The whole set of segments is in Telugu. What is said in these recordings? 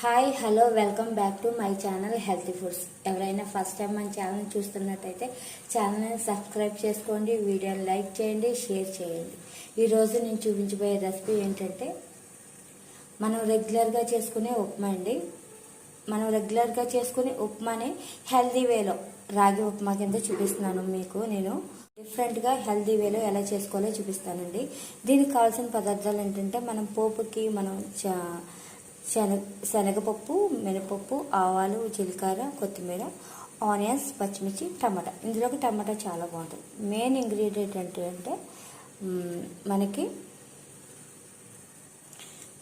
Hi hello welcome back to my channel healthy foods. ఎవరైనా ఫస్ట్ టైం మన ఛానల్ చూస్తున్నట్టయితే ఛానల్ని సబ్స్క్రైబ్ చేసుకోండి వీడియోని లైక్ చేయండి షేర్ చేయండి. ఈరోజు నేను చూపించబోయే రెసిపీ ఏంటంటే మనం రెగ్యులర్గా చేసుకునే ఉప్మా అండి. మనం రెగ్యులర్గా చేసుకునే ఉప్మాని హెల్దీ వేలో. రాగి ఉప్మా కింద చూపిస్తున్నాను మీకు నేను. డిఫరెంట్గా హెల్దీ వేలో ఎలా చేసుకోవాలో చూపిస్తానండి. దీనికి కావాల్సిన పదార్థాలు ఏంటంటే మనం పోపుకి మనం చ- శనగ శనగపప్పు మినపప్పు ఆవాలు జీలకర్ర కొత్తిమీర ఆనియన్స్ పచ్చిమిర్చి టమాటా. ఇందులోకి టమాటా చాలా బాగుంటుంది. మెయిన్ ఇంగ్రీడియంట్ ఏంటంటే మనకి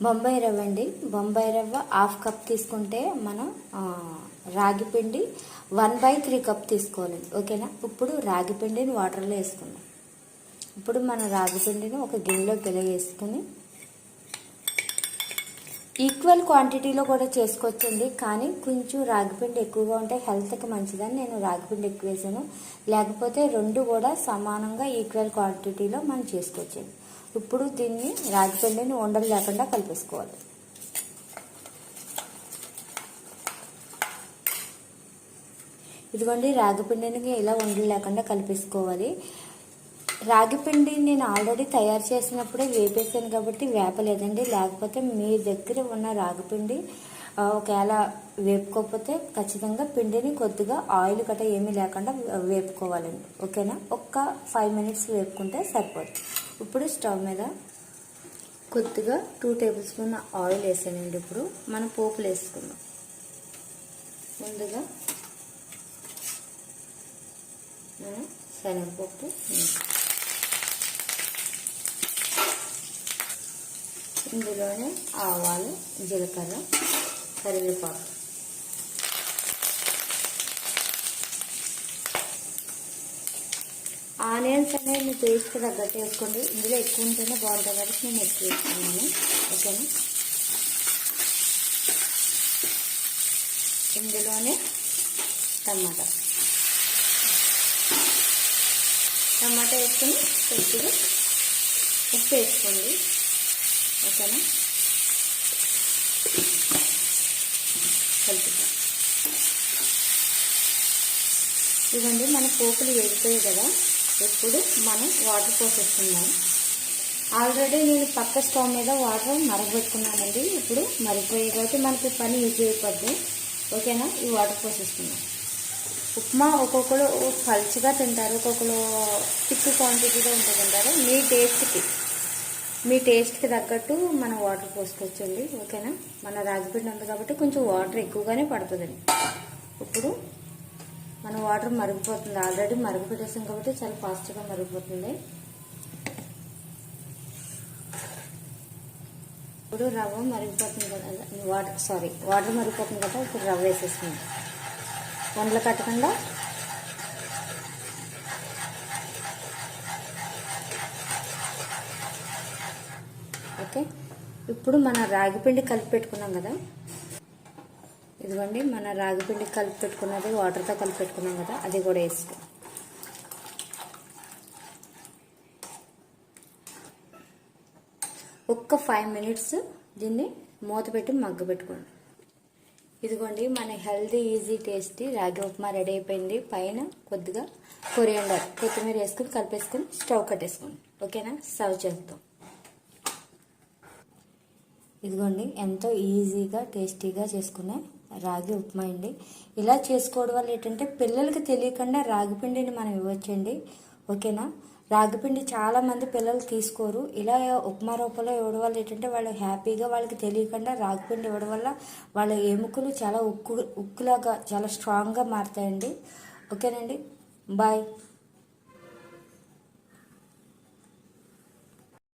బొంబాయి రవ్వ అండి. బొంబాయి రవ్వ హాఫ్ కప్ తీసుకుంటే మనం రాగి పిండి వన్ బై త్రీ కప్ తీసుకోవాలండి ఓకేనా? ఇప్పుడు రాగి పిండిని వాటర్లో వేసుకుందాం. ఇప్పుడు మన రాగి పిండిని ఒక గిన్నెలో గిల వేసుకుని ఈక్వల్ క్వాంటిటీలో కూడా చేసుకోవచ్చండి. కానీ కొంచెం రాగిపిండి ఎక్కువగా ఉంటే హెల్త్కి మంచిదని నేను రాగిపిండి ఎక్కువ వేసాను. లేకపోతే రెండు కూడా సమానంగా ఈక్వల్ క్వాంటిటీలో మనం చేసుకోవచ్చండి. ఇప్పుడు దీన్ని రాగిపిండిని ఉండలు లేకుండా కలిపేసుకోవాలి. ఇదిగోండి రాగిపిండిని ఇలా ఉండలు లేకుండా కలిపేసుకోవాలి. రాగిపిండి నేను ఆల్రెడీ తయారు చేసినప్పుడే వేపేసాను కాబట్టి వేపలేదండి లేకపోతే మీ దగ్గర ఉన్న రాగిపిండి ఒకవేళ వేపుకోకపోతే ఖచ్చితంగా పిండిని కొద్దిగా ఆయిల్ గట్రా ఏమీ లేకుండా వేపుకోవాలండి. ఓకేనా? ఒక్క ఫైవ్ మినిట్స్ వేపుకుంటే సరిపోతుంది ఇప్పుడు స్టవ్ మీద కొద్దిగా టూ టేబుల్ స్పూన్ ఆయిల్ వేసానండి ఇప్పుడు. మనం పోపులు వేసుకుందాం. ముందుగా మనం శనగపప్పు ఇందులోనే ఆవాలు జీలకర్ర కరివేపాకు. ఆనియన్స్ అనేది మీ టేస్ట్ తగ్గట్టు వేసుకోండి. ఇందులో ఎక్కువ ఉంటేనే బాగుంటుంది కాబట్టి నేను ఎక్కువ వేసుకున్నాను ఓకేనా ఇందులోనే టమాటా. టమాటా వేసుకొని కొద్దిగా ఉప్పు వేసుకోండి. ఓకేనా? కలుపుతాం. ఇవ్వండి మన పోపులు వేగిపోయాయి కదా. ఇప్పుడు మనం వాటర్ పోసేస్తున్నాం ఆల్రెడీ నేను పక్క స్టవ్ మీద వాటర్ మరగబెట్టుకున్నానండి. ఇప్పుడు మరిగిపోయాయి కాబట్టి మనకి పని ఈజీ అయిపోద్ది. ఓకేనా? ఈ వాటర్ పోసేస్తున్నాం ఉప్మా ఒక్కొక్కరు పలుచగా తింటారు ఒక్కొక్కరు థిక్ క్వాంటిటీలో ఉంటూ తింటారు మీ టేస్ట్కి మీ టేస్ట్కి తగ్గట్టు మనం వాటర్ పోసుకోవచ్చండి ఓకేనా? మన రాగిపిండి ఉంది కాబట్టి కొంచెం వాటర్ ఎక్కువగానే పడుతుందండి. ఇప్పుడు మన వాటర్ మరిగిపోతుంది. ఆల్రెడీ మరుగుపెట్టేసాం కాబట్టి చాలా ఫాస్ట్గా మరిగిపోతుంది. ఇప్పుడు రవ్వ మరిగిపోతుంది కదా వాటర్ సారీ వాటర్ మరిగిపోతుంది కదా ఇప్పుడు రవ్వ వేసేస్తుంది వండలు కట్టకుండా ఓకే. ఇప్పుడు మన రాగిపిండి కలిపి పెట్టుకున్నాం కదా. ఇదిగోండి మన రాగిపిండి కలిపి పెట్టుకున్నది వాటర్తో కలిపి పెట్టుకున్నాం కదా అది కూడా వేసుకో. ఒక్క ఫైవ్ మినిట్స్ దీన్ని మూత పెట్టి మగ్గ పెట్టుకోండి. ఇదిగోండి మన హెల్దీ ఈజీ టేస్టీ రాగి ఉప్మా రెడీ అయిపోయింది. పైన కొద్దిగా కొరియండర్ కొత్తిమీర వేసుకుని కలిపేసుకుని స్టవ్ కట్టేసుకోండి. ఓకేనా? సర్వ్ చేస్తాం ఇదిగోండి ఎంతో ఈజీగా టేస్టీగా చేసుకునే రాగి ఉప్మా అండి. ఇలా చేసుకోవడం వల్ల ఏంటంటే పిల్లలకి తెలియకుండా రాగి పిండిని మనం ఇవ్వచ్చండి. ఓకేనా? రాగిపిండి చాలామంది పిల్లలు తీసుకోరు. ఇలా ఉప్మా రూపంలో ఇవ్వడం వల్ల ఏంటంటే వాళ్ళు హ్యాపీగా వాళ్ళకి తెలియకుండా రాగిపిండి ఇవ్వడం వల్ల వాళ్ళ ఎముకలు చాలా ఉక్కు ఉక్కులాగా చాలా స్ట్రాంగ్గా మారుతాయండి. ఓకేనండి? బాయ్.